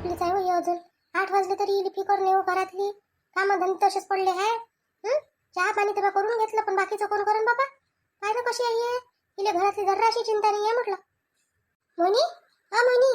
झोपलीच आहे हो अजून. आठ वाजले तरी इली फिकर नेऊ घरातली. कामं तसेच पडले आहे. चहा पाणी तर करून घेतलं पण बाकीचं कोण करून बाबा? काय ना कशी आहे? तिला घरातली जराशी चिंता नाही आहे म्हटलं. मोनी हा मोनी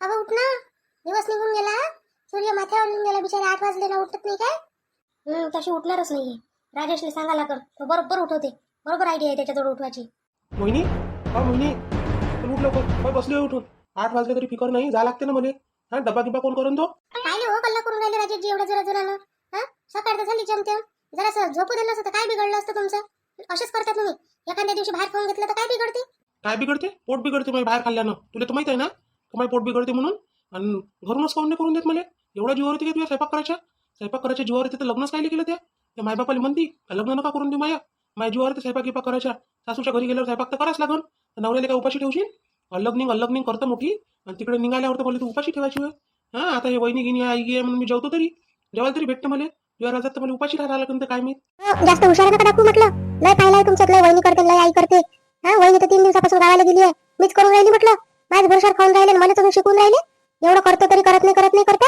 अगं उठ ना. दिवस निघून गेला. सूर्य माथ्यावर निघून गेला बिचारे आठ वाजले ना उठत नाही काय? तशी उठणारच नाहीये. राजेशने सांगा लागल तो बरोबर उठवते. बरोबर आयडिया आहे त्याच्याजवळ उठवायची. मोहिनी? हा मोहिनी? पण उठ लवकर. उठून. आठ वाजले तरी फिकर नाही जा लागते ना मला. हा डब्बा गिब्बा कोण करून तो? काय नाही हो कल्ला करून राहिले राजेशजी एवढ्या जरा जरानं हा सकाळ तर झाली जमते जरासं झोपू दिलं असतं काय बिघडलं असतं तुमचं? असेच करतात तुम्ही. एखाद्या दिवशी बाहेर खाऊन घेतलं तर काय बिघडते? काय बिघडते? पोट बिघडते माझ्या बाहेर खाल्ल्यानं. तुला तर माहीत आहे ना? माझं पोट बिघडते म्हणून. आणि घरूनच खाऊन नाही करून देत मला. एवढा जीवावर येते तुझ्या स्वयंपाक करायच्या? स्वयंपाक करायच्या जीवावर येते तर लग्नच काय केलं त्या? त्या मायबापाला म्हणती लग्न नका करून देऊ माया? माझ्या जीवावर ते स्वयंपाक गिपाक करायच्या. सासूच्या घरी गेल्यावर स्वयंपाक तर करायच लागन. नवऱ्याला काय उपाशी ठेवशील? अल्लग निघ अल्लग निघ करतं मोठी. आणि तिकडे निघाल्यावर तर मला तू उपाशी ठेवायची होय हा आता हे वहिनी गिनी आई गे म्हणून मी जेवतो तरी. जेवायला तरी भेटतं मला. जेव्हा राजात तर मला उपाशी राहायला लागेल तर काय मी जास्त हुशार नका दाखवू म्हटलं. लय पाहिलाय तुमच्यात लय वहिनी करते लय आई करते. हा वहिनी तर तीन दिवसापासून गावाला गेली आहे. मीच करून राहिली म्हटलं. माझ्या भरोशावर खाऊन राहिले मला तुम्ही शिकून राहिले. एवढं करतो तरी करत नाही करत नाही करता.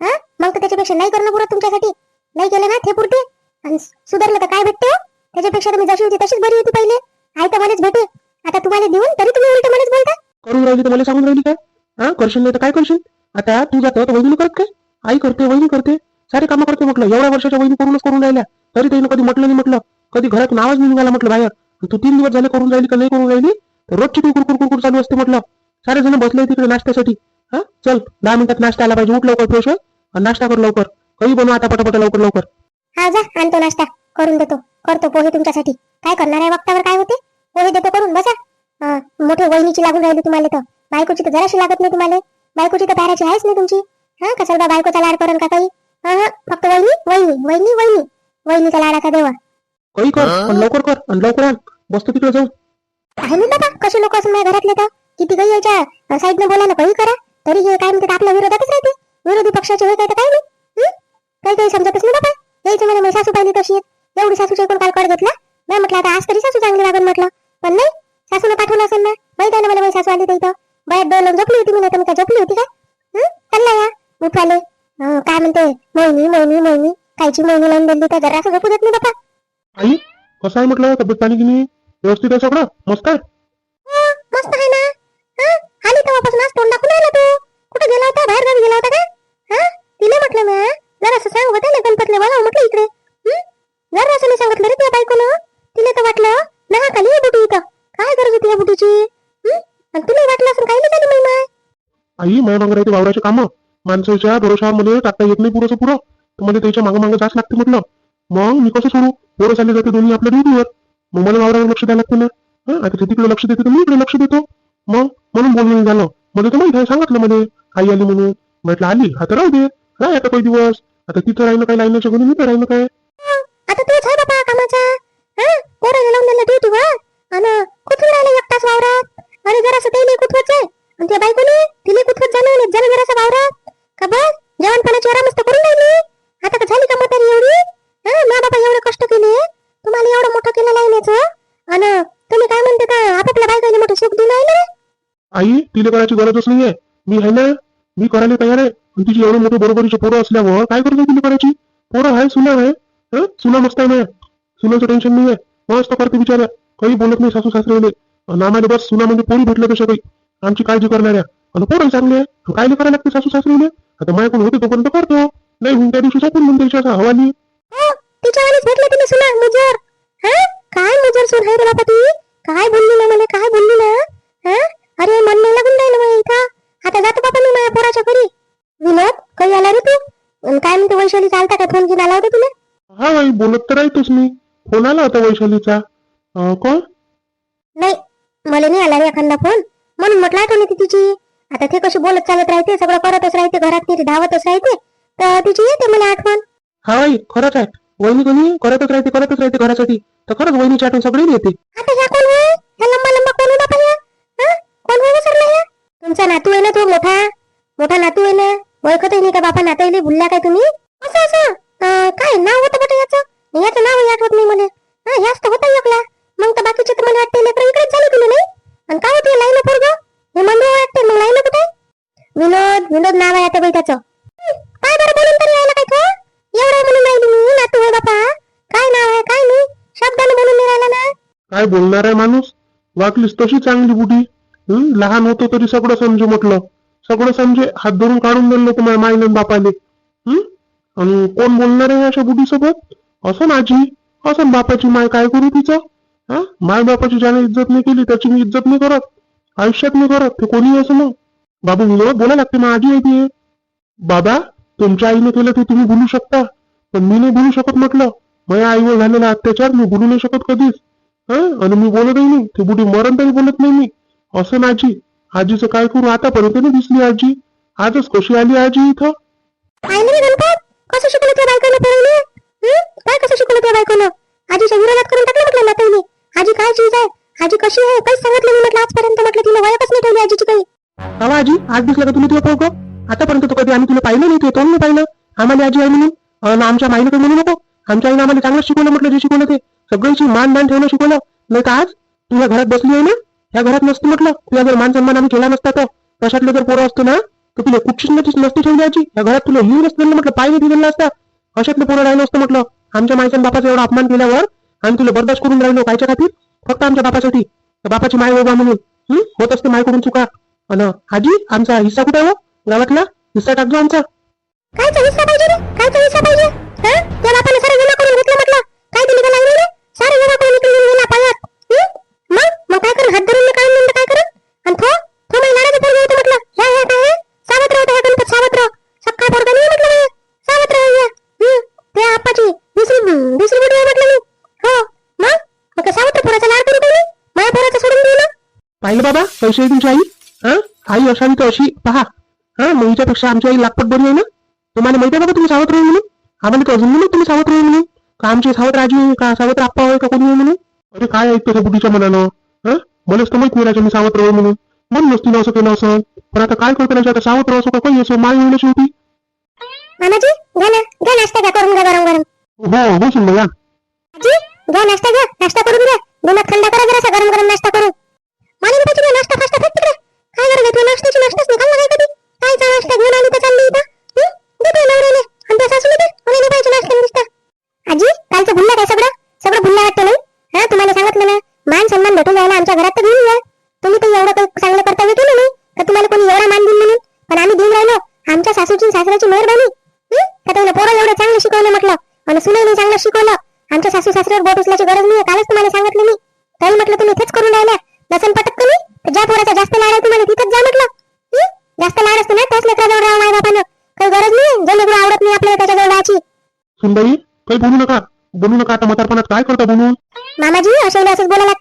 हा मग तर त्याच्यापेक्षा नाही करणं पुरत तुमच्यासाठी. नाही केलं ना ते पुरते. आणि सुधारलं तर काय भेटते? त्याच्यापेक्षा तुम्ही जशी होती तशीच बरी होती पहिले. आई तर मलाच भेटे. आता तुम्हाला देऊन तरी तुम्ही उलट मलाच बोलता. करून राहिली तर मला सांगून राहिली काय? हा? करशील नाही तर काय करशील? आता तू जातो तर वहिनी करत काय? आई करते वहिनी करते. सारे कामं करते म्हटलं. एवढ्या वर्षाच्या वहिनी करूनच करून राहिल्या. तरी त्यानं कधी म्हटलं नाही म्हटलं. कधी घरात नावच नाही निघाला म्हटलं बाहेर. तू तीन दिवस झाले करून राहिली का नाही करून राहिली? रोजची कुरकुर कुरकुर कुरकुर चालू असते म्हटलं. सारे जण बसले तिकडे नाश्त्यासाठी. हा? चल दहा मिनिटात नाश्ता आला पाहिजे. उठ लवकर फ्रेश हो. आणि नाश्ता कर लवकर. काही बनव आता पटापट लवकर लवकर. हा जा. आणतो नाश्ता. करून देतो. करतो पोहे तुमच्यासाठी. काय करणार आहे वक्तावर? काय होते? पोहे देतो करून बसा. मोठे वहिनीची लागून राहिली तुम्हाला तर. बायकोची तर जराशी लागत नाही तुम्हाला. बायकोची तर पॅराची आहेच नाही तुमची. हा कशाला बा बायकोचा लाड करण का काही हा हा फक्त वहिनी वहिनी वहिनी वहिनी. वहिनीचा लाडाचा देवा. काही कर पण लवकर कर आणि लवकर आण. बसतो तिकडे जाऊ आहे मी बाबा कसे लोक असून माझ्या घरातले तर? किती काही याच्या साईडने बोलायला काही करा. तरी हे काय म्हणते आपल्या विरोधातच राहते. विरोधी पक्षाचे होय काय तर काय नाही? हं? काही काही समजतच नाही बाबा. यायचं मला सासू पाहिली तशी. एवढी सासूच्या कोण काल कड घेतला. नाही म्हटलं आता आज तरी सासू चांगली लागून म्हटलं. पण नाही सासूने पाठवलं असेल ना? माहिती आहे ना मला सासू आली इथं. बाहेर डोळ झोपली होती मी नाही तर मी काय झोपली होती का? चालला या. उठवाले. काय म्हणते? मोहिनी मोहिनी मोहिनी. कायची मोहिनी लावून दिली जरा असं झोपू देत नाही बाबा आई कसं आहे म्हटलं? तब्येत पाणी गिनी व्यवस्थित आहे सगळं? मस्त आहे? मस्त आहे ना? हं? आली तेव्हापासून आज तोंड दाखवून आला तू. कुठे गेला होता? बाहेर गावी गेला होता का? हा? तिला म्हटलं मी जरा असं सांग होतं ना गणपतले बोलाव म्हटलं इकडे? जरा असं नाही सांगितलं रे तुझ्या बायकोनं. तिला तर वाटलं आई माझ्या मागं राहते वावराचे कामं. माणसाच्या भरोशावर मध्ये टाकता येत नाही पुरंच पुरं तर मला त्याच्या मागं मागं जाच लागते म्हटलं. मग मी कसं सोडू? पोरं चालले जाते दोन्ही आपल्या ड्युटीवर. मग मला वावरावर लक्ष द्यायला लागते ना. आता ते तिकडे लक्ष देते तर मी इकडे लक्ष देतो. मग? म्हणून बोलणं झालं. मला तर माहीत आहे सांगितलं मध्ये आई आली म्हणून. म्हटलं आली. आता राहू दे. राह आता काही दिवस. आता तिथं राहिलं काय लाईनाच्या घरी मी तर राहिलं काय? तिला करायची गरजच नाहीये. मी आहे ना? मी करायला तयार आहे. आणि तिची एवढं मोठं बरोबरीचे पोरं असल्यावर काय करतो तिला करायची? पोरं आहे सुना आहे हं? सुना मस्त आहे माझ्या सुनाचं टेन्शन नाही आहे मस्त करते बिचारा. काही बोलत नाही सासू सासरे आम्हाला बस. सुना म्हणजे पोरी भेटलं तशा काही? आमची काळजी करणाऱ्या. आणि पोरं चांगले आहे. काय करायला लागते सासू सासरे आता माझ्याकडून होते तोपर्यंत करतो. नाही होऊन त्या दिवशी सोपून म्हणते त्याच्या हवाली. हो भेटलं तुम्ही सुना मुजर. काय मजर सुन आहे रे बाबा ती? फोन आला होता वैशालीचा? अं, कोण? नाही मला नाही आला रे एखादा फोन म्हणून म्हटलं आठवण येते तिची. आता ते कशी बोलत चालत राहते सगळं करतच राहते घरात ती धावतच राहते तर तिची येते मला आठवण. हा आई खरंच आहे. वहिनी कोणी करतच राहते करतच राहते घरासाठी. तर खरंच वहिनीची आठवण सगळी येते. आता ह्या कोण आहे? ह्या लंबा लंबा कोण आहे बाबा ह्या? हं? कोण आहे विसरला ह्या? तुमचा नातू आहे ना तो मोठा? मोठा नातू आहे ना? ओळखत नाही का बापा? नाताईले भुलला काय तुम्ही? विनोद विनोद नाव आहे आता बाई काय बरं बोलून तरी राहिला काय तो एवढं म्हणून राहिली मी ना तू बापा. काय नाव आहे काय मी शब्दाने बोलून नाही राहिला ना. काय बोलणार आहे माणूस? वागलीस तशी चांगली बुडी हं? लहान होतो तरी सगळं समजू म्हटलं. सगळं समजे हात धरून काढून दिलं तुम्हाला माझ्या माईने आणि बापाले. आणि कोण बोलणार आहे अशा बुडी सोबत असं माझी असं बापाची माय काय करू तिचं? हा? माय बापाची ज्याने इज्जत नाही केली त्याची मी इज्जत नाही करत. आयुष्यात नाही करत ते कोणी असं मग. बाबू मुलं बोला लागते मग आजी आहे ती बाबा तुमच्या आईने केलं ते तुम्ही बोलू शकता पण मी नाही बोलू शकत म्हटलं. माझ्या आईवर झालेला अत्याचार मी बोलू नाही शकत कधीच. हा? आणि मी बोलतही नाही. ते बुडी मरण तरी बोलत नाही मी. असं ना आजी आजीचं काय करू? आतापर्यंत नाही दिसली आजी. आजच कशी आली आजी इथं? काय रे गणपत? कसं शिकवलं त्या आज दिसला का तुम्ही तुला पोरग? आतापर्यंत तो कधी आम्ही तुला पाहिलं नाही तुला तोंड नाही पाहिलं. आम्हाला आजी आई म्हणून आमच्या माईनं म्हणू नको. आमच्या आईनं आम्हाला चांगलं शिकवलं म्हटलं जे शिकवलं ते. सगळ्यांची मान मान ठेवणं शिकवलं. नाही तर आज तुझ्या घरात बसली आहे ना? या घरात नसतं म्हटलं. तुला जर मान सन्मान आम्ही केला नसता तर? कशातलं जर पोरं असतं ना तर तुला कुठचीच नसती नसती ठेवली या घरात तुला ही नसतं म्हटलं पाय नाही दिलेला असता. कशातलं पोरं राहिलं असतं म्हटलं. आमच्या माईच्या बापाचा एवढा अपमान केल्यावर आम्ही तुला बर्दाश्त करून राहिलो कायच्या खातीर? फक्त आमच्या बापासाठी. बापाची माय बाबा म्हणून. होत असते मायकडून चुका. अन आजी आमचा हिस्सा कुठे हो? गावातला? हिस्सा टाकजो आमचा. कायचा हिस्सा पाहिजे रे? कायचा हिस्सा पाहिजे? हं? त्या बापाने सारं जमा करून घेतलं म्हटलं. काय दिली का लागली रे सारं जमा करून निघून गेला पायात? मग? मग काय हात धरून काय म्हणलं काय करून आणि तो तो माझ्या लाडाचा पोरगा होता म्हटलं. ह्या ह्या काय आहे? सावत्र होता ह्या गणपत सावत्र. सक्का पोरगा नाही म्हटलं हे. सावत्र आहे हे. दुसरी दुसरी बुडी आहे म्हटलं मी. हो. मग? मग त्या सावत्र पोराचा लाड करू कोणी माझ्या पोराचा सोडून दिला पाहिलं बाबा आहे तुमची आई? आमची आई लागपट बरी आहे ना? तुम्हाला माहिती आहे बाबा तुम्ही सावत्र आहे म्हणून? आम्हाला तर अजून नाही माहीत तुम्ही सावत्र आहे म्हणून? का आमची सावत्र आजी आहे? का सावत्र आप्पा आहे? का कोणी आहे म्हणून? अरे काय ऐकतो त्या बुद्धीच्या मनानं? हा? मलाच तर माहीत नाही मी सावत्र आहे म्हणून. म्हणून नसतील असं केलं असं पण आता काय करतो राजा? आता सावत्र असो का काही असो माय येऊन शेवटी. मामाजी घ्या ना घ्या नाश्ता घ्या करून घ्या गरम गरम. हो हो सुन या. आजी घ्या नाश्ता घ्या नाश्ता करून घ्या. दिमाग थंड करा जरासा गरम गरम नाश्ता करू नाश्ता फास्ट फेक तिकडे. काय गरज आहे? तुला नाश्त्याची नाश्ताच नाही खाल्ला काय कधी. कायचा नाश्ता घेऊन आली तर चालली इथं हं? दे तुला नवऱ्याने आणि त्या सासूला दे मला नाही पाहिजे नाश्ता नुसता आजी कालचं भुललं काय सगळं सगळं भुललं वाटतं नाही हा तुम्हाला सांगितलं ना मान सन्मान भेटून जायला आमच्या घरात तर घेऊन या तुम्ही तर एवढं काही चांगलं कर्तव्य केलं नाही का तुम्हाला कोणी एवढा मान देईल म्हणून पण आम्ही देऊन राहिलो आमच्या सासूची आणि सासऱ्याची मेहरबानी हं? का त्याला पोरं एवढं चांगलं शिकवलं म्हटलं आणि सुनाईने चांगलं शिकवलं आमच्या सासू सासऱ्यावर बोट उचलायची गरज नाही कालच तुम्हाला सांगितलं मी तरी म्हटलं तुम्ही तेच करून राहिल्या नसन पटत कमी तर ज्या पोराचा जास्त लाड आहे तुम्हाला तिथंच जा म्हटलं हं? जास्त लाड असतो ना त्याच लेकराजवळ राहा माय बापानं काही गरज नाही जो लेकरू आवडत नाही आपल्याला त्याच्याजवळ राहायची सुनबाई काही बोलू नका. बोलू नका. आता म्हातारपणात काय करता बोलून? मामाजी अशाला असंच बोलायला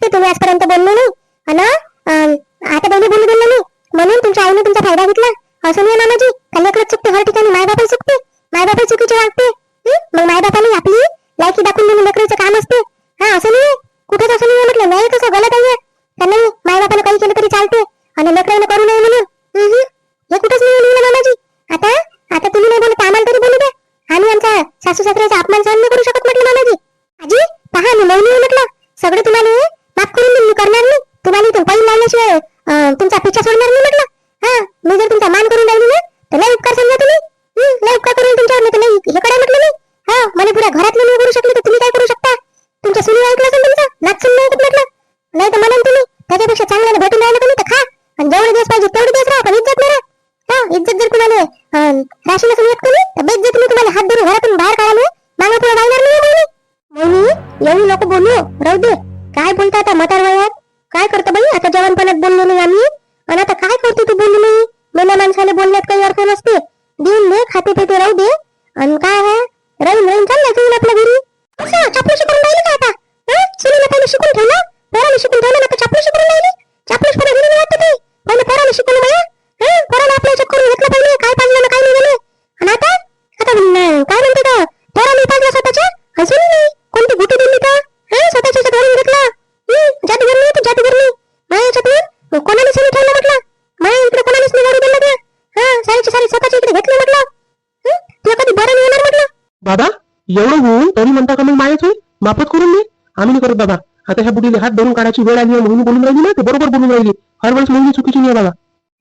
हात धरून काढायची वेळ आली म्हणून बोलून राहिली ना ते बरोबर बोलून राहिली हर वेळेस मुलगी चुकीची नाही आहे बाबा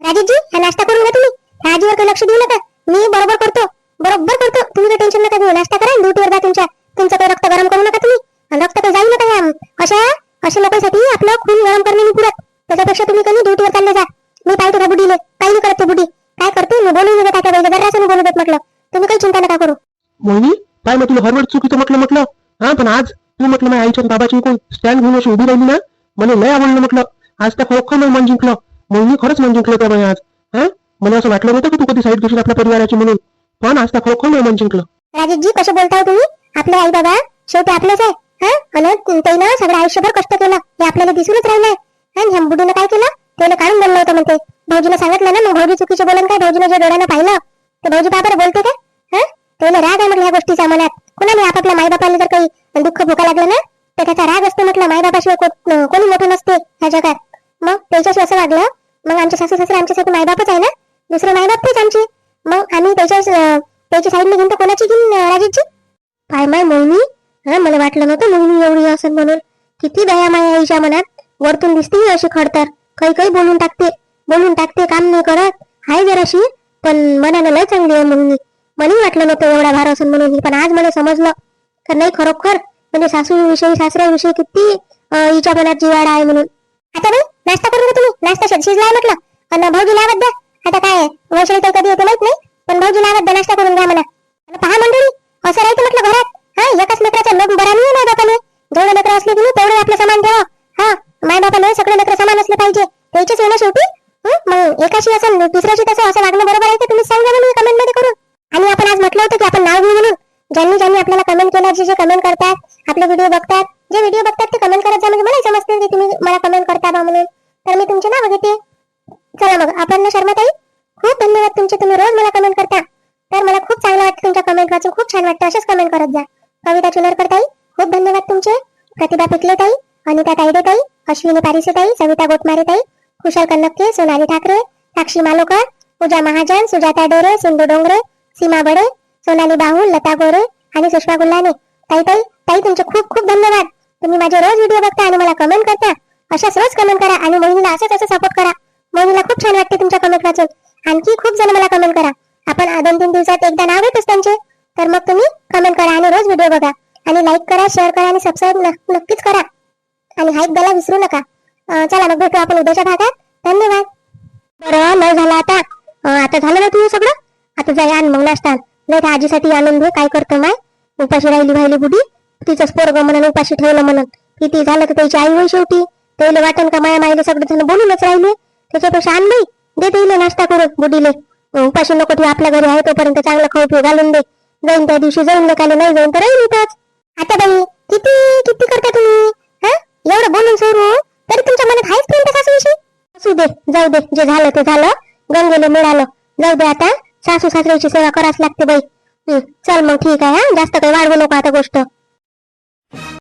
राजेशजी हा नाश्ता करून घ्या तुम्ही भाजीवर काही लक्ष देऊ नका मी बरोबर करतो बरोबर करतो तुम्ही काही टेन्शन नका घेऊ नाश्ता करा ड्युटीवर जा तुमच्या तुमचं काही रक्त गरम करू नका तुम्ही आणि रक्त काही जाऊ नका या अशा अशा लोकांसाठी आपलं खून गरम करणे नाही पुरत त्याच्यापेक्षा तुम्ही कधी ड्युटीवर चालले जा मी पाहतो का बुडीले काही नाही करत ते बुडी काय करते मी बोलू नका त्या पाहिजे जरासं बोलू देत म्हटलं तुम्ही काही चिंता नका करू मोहिनी काय मग तुला हर वेळ चुकीचं म्हटलं म्हटलं हा पण आज तू म्हटलं माझ्या आईच्या आणि बाबाची इकडून स्टँड घेऊन अशी उभी राहिली ना मला लय आवडलं म्हटलं आज त्या जिंकलं. मग मी खरंच मन जिंकलं त्या बाई आज हा? मला असं वाटलं नव्हतं की तू कधी साईड घेशील आपल्या परिवाराची म्हणून. पण आज त्या खरोखर नाही मन जिंकलं. राजेशजी कसं बोलताय तुम्ही? आपले आई बाबा शेवटी आपलेच आहे. हा? आणि त्यानं सगळं आयुष्यभर कष्ट केलं. हे आपल्याला दिसूनच राहिलंय. आणि हेमबुडीनं काय केलं? त्याला काढून बोललं होतं म्हणते. भाऊजीनं सांगितलं ना मग भाऊजी चुकीचे बोलून काय? भाऊजीनं जे डोळ्यानं पाहिलं. तर भाऊजी बाबर बोलते का? हा? त्याला राग आहे म्हटलं ह्या गोष्टीचा मनात. कुणाने आपापल्या मायबापाला जर काही दुःख भोका लागलं ना तर त्याचा राग असतो म्हटलं. मायबापाशिवाय कोणी मोठं नसते ह्या जगात. त्याच्याशी असं वागलं मग आमचे सासू सासरे आमच्यासाठी मायबापच आहे ना? दुसरे मायबाप तेच आमचे. मग आम्ही त्याच्या त्याची साईडने घेऊन तर कोणाची घेईन राजेशजी काय माय मोहिनी. हा मला वाटलं नव्हतं मोहिनी एवढी असेल म्हणून. किती दया माया आईच्या मनात. वरतून दिसते ही अशी खडतर. काही काही बोलून टाकते. बोलून टाकते काम नाही करत. हाय जराशी पण मनानं लय चांगली आहे मोहिनी. मलाही वाटलं नव्हतं एवढा भार असेल म्हणून. पण आज मला समजलं. तर नाही खरोखर. म्हणजे सासूविषयी सासऱ्याविषयी किती हिच्या मनात जिवाडा आहे म्हणून. आता बाई नाश्ता करू का तुम्ही. नाश्ता शिजलाय म्हटलं. आणि भाऊजी लावत द्या. आता काय वैशाली तर कधी येते माहीत नाही. पण भाऊजी लावत द्या नाश्ता करून द्या मला आणि पहा मंडळी असं राहतं म्हटलं घरात. हा एकाच लेकराचा लोक बरा नाही माय बापाने जेवढे लेकर असले की तेवढे आपलं सामान ठेवा. हा माय बापाने सगळे लेकर सामान असले पाहिजे. त्याचेच येणं शेवटी. मग एकाशी असं दुसऱ्याशी तसं असं प्रतिभा पिकले ताई अनिता ताईडे ताई अश्विनी पारिसे ताई सविता गोटमारे ताई कुशल कन्नक्के सोनाली ठाकरे साक्षी मालोकर पूजा महाजन सुजाता डोरे सिंधू डोंगरे सीमा बडे सोनाली बाहुल लता गोरे आणि सुषमा गुल्लाने. ताई ताई ताई तुमचे खूप खूप धन्यवाद. तुम्ही माझे रोज व्हिडिओ बघता आणि मला कमेंट करता. अशाच रोज कमेंट करा आणि मोहिनीला असंच असं सपोर्ट करा. मोहिनीला खूप छान वाटते तुमच्या कमेंट वाचून. आणखी खूप जण मला कमेंट करा. आपण दोन तीन दिवसात एकदा नाव येतच त्यांचे. तर मग तुम्ही कमेंट करा आणि रोज व्हिडिओ बघा. आणि लाईक करा शेअर करा आणि सबस्क्राईब नक्कीच करा. आणि हाईक द्यायला विसरू नका. चला मग भेटू आपण उद्याच्या भागात. धन्यवाद. बरं नाही झालं आता. आता झालं ना तुझं सगळं? आता जाय आण मग नाश्ता. आण. नाही तर आजीसाठी आणून घे काय करतो माय? उपाशी राहिली राहिली बुडी तिचंच पोरग म्हणून उपाशी ठेवलं म्हणून. किती झालं तर त्याची आई होई शेवटी. त्याला वाटण का माया मायले सगळे जण बोलूनच राहिले? त्याच्यापेक्षा आण बाई. दे त्याला नाश्ता करून बुडीले उपाशी नको ठेवू आपल्या घरी आहे तोपर्यंत चांगलं खाऊ पिऊ घालून दे. जाईन त्या दिवशी जाऊन लेकाले नाही जाईन तर राहील इथंच. आता बाई किती किती करता तुम्ही? हा? एवढं बोलून सोडू? तरी तुमच्या मनात आहेच प्रेम त्या सासूविषयी? असू दे जाऊ दे जे झालं ते झालं. गंगेले मिळालं. जाऊ दे आता सासू सासऱ्याची सेवा करावच लागते बाई. चल मग ठीक आहे हा? जास्त काही वाढवू नको आता गोष्ट.